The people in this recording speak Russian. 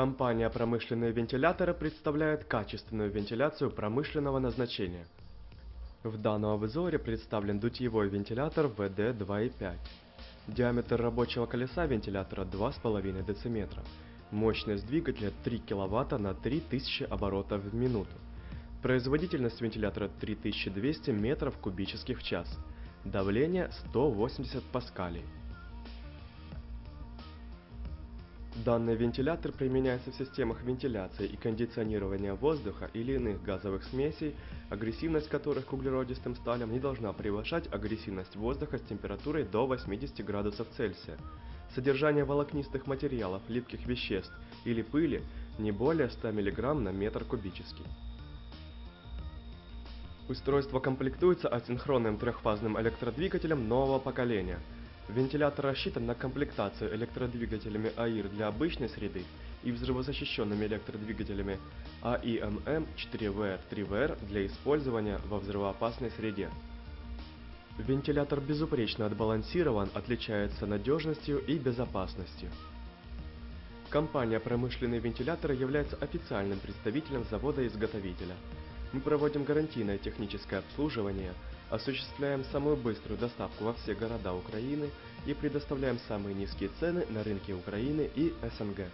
Компания «Промышленные вентиляторы» представляет качественную вентиляцию промышленного назначения. В данном обзоре представлен дутьевой вентилятор VD2.5. Диаметр рабочего колеса вентилятора 2,5 дм. Мощность двигателя 3 кВт на 3000 оборотов в минуту. Производительность вентилятора 3200 метров кубических в час. Давление 180 паскалей. Данный вентилятор применяется в системах вентиляции и кондиционирования воздуха или иных газовых смесей, агрессивность которых к углеродистым сталям не должна превышать агрессивность воздуха с температурой до 80 градусов Цельсия. Содержание волокнистых материалов, липких веществ или пыли не более 100 мг на метр кубический. Устройство комплектуется асинхронным трехфазным электродвигателем нового поколения – Вентилятор рассчитан на комплектацию электродвигателями АИР для обычной среды и взрывозащищенными электродвигателями AIMM 4VR-3VR для использования во взрывоопасной среде. Вентилятор безупречно отбалансирован, отличается надежностью и безопасностью. Компания «Промышленные вентиляторы» является официальным представителем завода-изготовителя. Мы проводим гарантийное техническое обслуживание, осуществляем самую быструю доставку во все города Украины и предоставляем самые низкие цены на рынке Украины и СНГ.